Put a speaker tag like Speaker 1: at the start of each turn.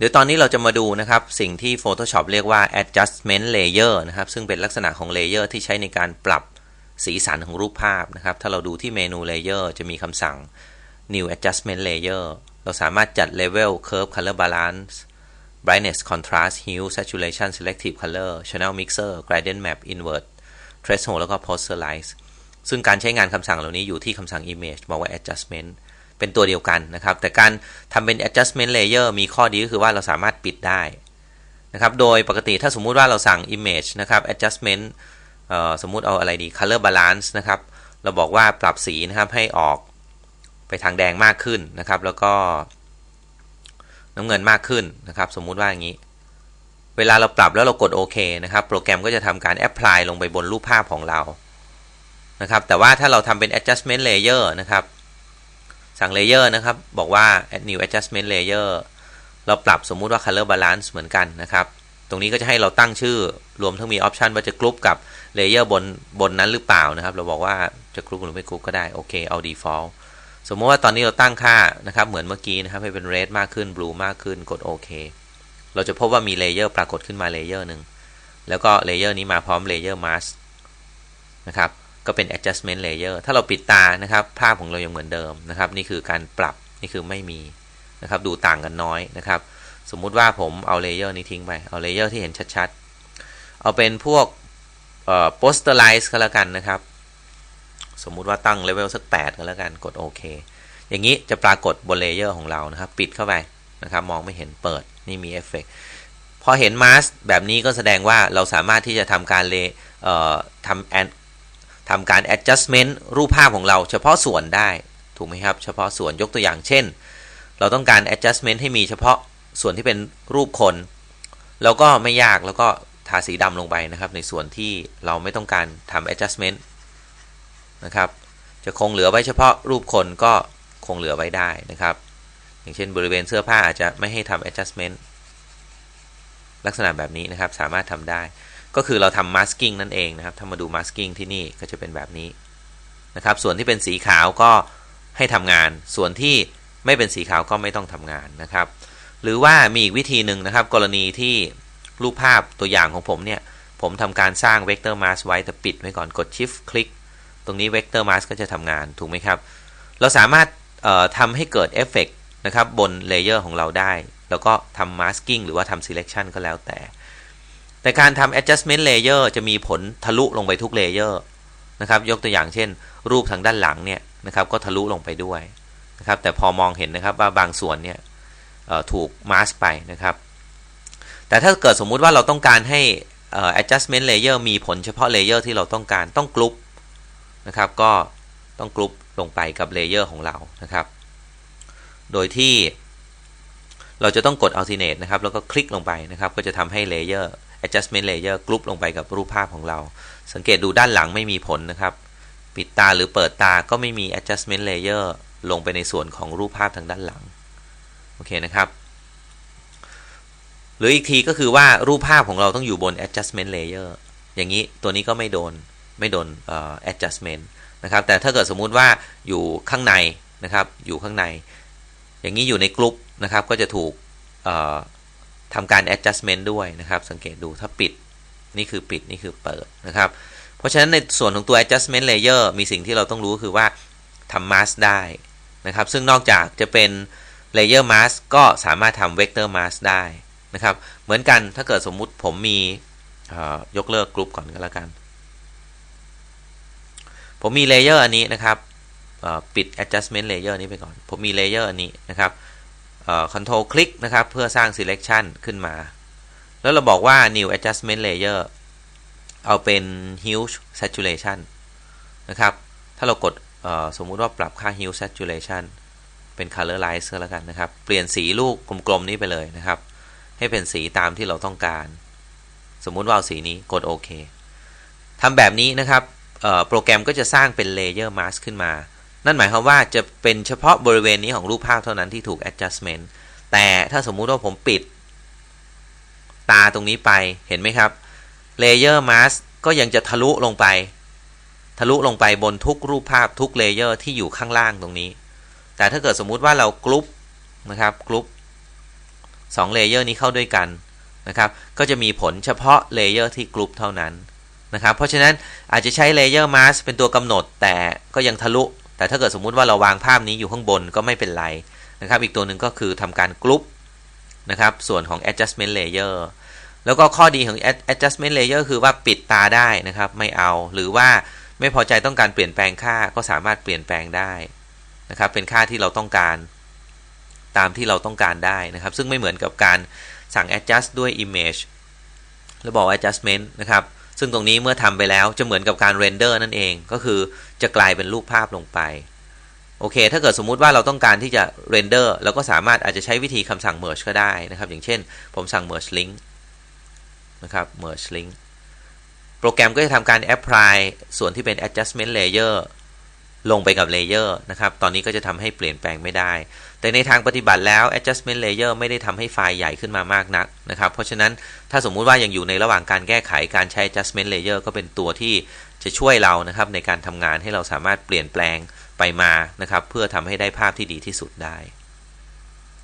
Speaker 1: เดี๋ยวตอนนี้เราจะมาดูนะครับ สิ่งที่ Photoshop เรียกว่า adjustment layer นะครับ ซึ่งเป็นลักษณะของ layer ที่ใช้ในการปรับสีสันของรูปภาพนะครับ ถ้าเราดูที่เมนู layer จะมีคำสั่ง new adjustment layer เราสามารถจัด level curve color balance brightness contrast hue saturation selective color channel mixer gradient map invert threshold แล้วก็ posterize ซึ่งการใช้งานคำสั่งเหล่านี้อยู่ที่คำสั่ง image บอกว่า adjustment เป็นตัวเดียวกันนะครับ แต่การทำเป็น adjustment layer มีข้อดีก็คือว่าเราสามารถปิดได้นะครับ โดยปกติถ้าสมมุติว่าเราสั่ง image นะครับ adjustment สมมุติเอาอะไรดี color balance นะครับ เราบอกว่าปรับสีนะครับให้ออกไปทางแดงมากขึ้นนะครับ แล้วก็น้ำเงินมากขึ้นนะครับ สมมุติว่าอย่างนี้ เวลาเราปรับแล้วเรากดโอเคนะครับ โปรแกรมก็จะทำการ apply ลงไปบนรูปภาพของเรานะครับ แต่ว่าถ้าเราทำเป็น adjustment layer นะครับ สั่ง layer นะครับ บอกว่า add new adjustment layer เราปรับสมมุติว่า color balance เหมือนกันนะครับ ตรงนี้ก็จะให้เราตั้งชื่อ รวมทั้งมี option ว่าจะกรุ๊ปกับ layer บนบนนั้นหรือเปล่านะครับ เราบอกว่าจะกรุ๊ปหรือไม่กรุ๊ปก็ได้ โอเค เอา default สมมติว่าตอนนี้เราตั้งค่านะครับ เหมือนเมื่อกี้นะครับ ให้เป็น red มากขึ้น blue มากขึ้น กดโอเค เราจะพบว่ามี layer ปรากฏขึ้นมา layer หนึ่ง แล้วก็ layer นี้มาพร้อม layer mask นะครับ ก็เป็น adjustment layer ถ้าเราปิดตานะครับ ภาพของเรายังเหมือนเดิมนะครับ นี่คือการปรับนี่คือไม่มีนะครับ ดูต่างกันน้อยนะครับ สมมุติว่าผมเอาเลเยอร์นี้ทิ้งไป เอาเลเยอร์ที่เห็นชัดๆ เอาเป็นพวกเอ่อ posterize ก็แล้วกันนะครับ สมมุติว่าตั้งเลเวลสัก 8 ก็แล้วกันกดโอเคอย่างนี้จะปรากฏบนเลเยอร์ของเรานะครับ ปิดเข้าไปนะครับ มองไม่เห็นเปิดนี่มีเอฟเฟกพอเห็นมาสแบบนี้ก็แสดงว่าเราสามารถที่จะทำการเลเอ่อทำ ทำการ adjustment รูปภาพของเราเฉพาะส่วนได้ถูกไหมครับ เฉพาะส่วนยกตัวอย่างเช่น เราต้องการ adjustment ให้มีเฉพาะส่วนที่เป็นรูปคนเราก็ไม่ยากแล้วก็ทาสีดำลงไปนะครับ ในส่วนที่เราไม่ต้องการทำ adjustment นะครับ จะคงเหลือไว้เฉพาะรูปคนก็คงเหลือไว้ได้นะครับ อย่างเช่นบริเวณเสื้อผ้าอาจจะไม่ให้ทำ adjustment ลักษณะแบบนี้นะครับสามารถทำได้ ก็คือเราทำ masking นั่นเองนะครับ ถ้ามาดู masking ที่นี่ก็จะเป็นแบบนี้นะครับ ส่วนที่เป็นสีขาวก็ให้ทำงาน ส่วนที่ไม่เป็นสีขาวก็ไม่ต้องทำงานนะครับ หรือว่ามีอีกวิธีหนึ่งนะครับ กรณีที่รูปภาพตัวอย่างของผมเนี่ย ผมทำการสร้าง vector mask ไว้แต่ปิดไว้ก่อนกด shift คลิกตรงนี้ vector mask ก็จะทำงานถูกไหมครับ เราสามารถทำให้เกิดเอฟเฟกนะครับบนเลเยอร์ของเราได้ แล้วก็ทำ masking หรือว่าทำ selection ก็แล้วแต่ แต่การทำ adjustment layer จะมีผลทะลุลงไปทุกเลเยอร์นะครับยกตัวอย่างเช่น รูปทางด้านหลังเนี่ยนะครับก็ทะลุลงไปด้วยนะครับแต่พอมองเห็นนะครับว่าบางส่วนเนี่ยถูกมาสไปนะครับ แต่ถ้าเกิดสมมุติว่าเราต้องการให้ adjustment layer มีผลเฉพาะเลเยอร์ที่เราต้องการต้องกรุ๊ปนะครับก็ต้องกรุ๊ปลงไปกับเลเยอร์ของเรานะครับ โดยที่เราจะต้องกด alternate นะครับ แล้วก็คลิกลงไปนะครับ ก็จะทำให้เลเยอร์ adjustment layer กรุ๊ปลงไปกับรูปภาพของเรา สังเกตดูด้านหลังไม่มีผลนะครับ ปิดตาหรือเปิดตาก็ไม่มี adjustment layer ลงไปในส่วนของรูปภาพทางด้านหลัง โอเคนะครับ หรืออีกทีก็คือว่ารูปภาพของเราต้องอยู่บน adjustment layer อย่างนี้ตัวนี้ก็ไม่โดนไม่โดน adjustment นะครับ แต่ถ้าเกิดสมมุติว่าอยู่ข้างในนะครับ อยู่ข้างใน อย่างนี้อยู่ในกลุ่มนะครับ ก็จะถูก ทำการ adjustment ด้วยนะครับ สังเกตดูถ้าปิดนี่คือปิดนี่คือเปิดนะครับ เพราะฉะนั้นในส่วนของตัว adjustment layer มีสิ่งที่เราต้องรู้คือว่าทำ mask ได้นะครับ ซึ่งนอกจากจะเป็น layer mask ก็สามารถทำ vector mask ได้นะครับ เหมือนกันถ้าเกิดสมมุติผมมียกเลิกกลุ่มก่อนก็แล้วกัน ผมมี layer อันนี้นะครับปิด adjustment layer นี้ไปก่อน ผมมี layer อันนี้นะครับ control คลิกนะครับ เพื่อสร้าง selection ขึ้นมา แล้วเราบอกว่า new adjustment layer เอาเป็น hue saturation นะครับ ถ้าเรากดสมมุติว่าปรับค่า hue saturation เป็น colorize ก็แล้วกันนะครับ เปลี่ยนสีลูกกลมๆนี้ไปเลยนะครับ ให้เป็นสีตามที่เราต้องการ สมมุติว่าเอาสีนี้กดโอเคทำแบบนี้นะครับโปรแกรมก็จะสร้างเป็น layer mask ขึ้นมา นั่นหมายความว่าจะเป็นเฉพาะบริเวณนี้ของรูปภาพเท่านั้นที่ถูก adjustment แต่ถ้าสมมุติว่าผมปิด ตาตรงนี้ไปเห็นไหมครับ layer mask ก็ยังจะทะลุลงไป ทะลุลงไปบนทุกรูปภาพทุกเลเยอร์ที่อยู่ข้างล่างตรงนี้ แต่ถ้าเกิดสมมุติว่าเรากรุ๊ปนะครับกรุ๊ป2เลเยอร์นี้เข้าด้วยกันนะครับก็จะมีผลเฉพาะเลเยอร์ที่กรุ๊ปเท่านั้นนะครับเพราะฉะนั้นอาจจะใช้เลเยอร์มาสเป็นตัวกำหนดแต่ก็ยังทะลุ แต่ถ้าเกิดสมมุติว่าเราวางภาพนี้อยู่ข้างบนก็ไม่เป็นไรนะครับ อีกตัวหนึ่งก็คือทำการกรุ๊ปนะครับ ส่วนของ adjustment layer แล้วก็ข้อดีของ adjustment layer คือว่าปิดตาได้นะครับ ไม่เอา หรือว่าไม่พอใจต้องการเปลี่ยนแปลงค่าก็สามารถเปลี่ยนแปลงได้นะครับ เป็นค่าที่เราต้องการ ตามที่เราต้องการได้นะครับ ซึ่งไม่เหมือนกับการสั่ง adjust ด้วย image แล้วบอก adjustment นะครับ ซึ่งตรงนี้เมื่อทำไปแล้วจะเหมือนกับการเรนเดอร์นั่นเองก็คือจะกลายเป็นรูปภาพลงไปโอเค ถ้าเกิดสมมุติว่าเราต้องการที่จะเรนเดอร์เราก็สามารถอาจจะใช้วิธีคำสั่ง merge ก็ได้นะครับ อย่างเช่น ผมสั่ง merge link นะครับ merge link โปรแกรมก็จะทำการ apply ส่วนที่เป็น adjustment layer ลงไปกับเลเยอร์นะครับ ตอนนี้ก็จะทำให้เปลี่ยนแปลงไม่ได้ แต่ในทางปฏิบัติแล้ว adjustment layer ไม่ได้ทำให้ไฟล์ใหญ่ขึ้นมามากนักนะครับ เพราะฉะนั้นถ้าสมมุติว่ายังอยู่ในระหว่างการแก้ไขการใช้ adjustment layer ก็เป็นตัวที่จะช่วยเรานะครับในการทำงานให้เราสามารถเปลี่ยนแปลงไปมานะครับ เพื่อทำให้ได้ภาพที่ดีที่สุดได้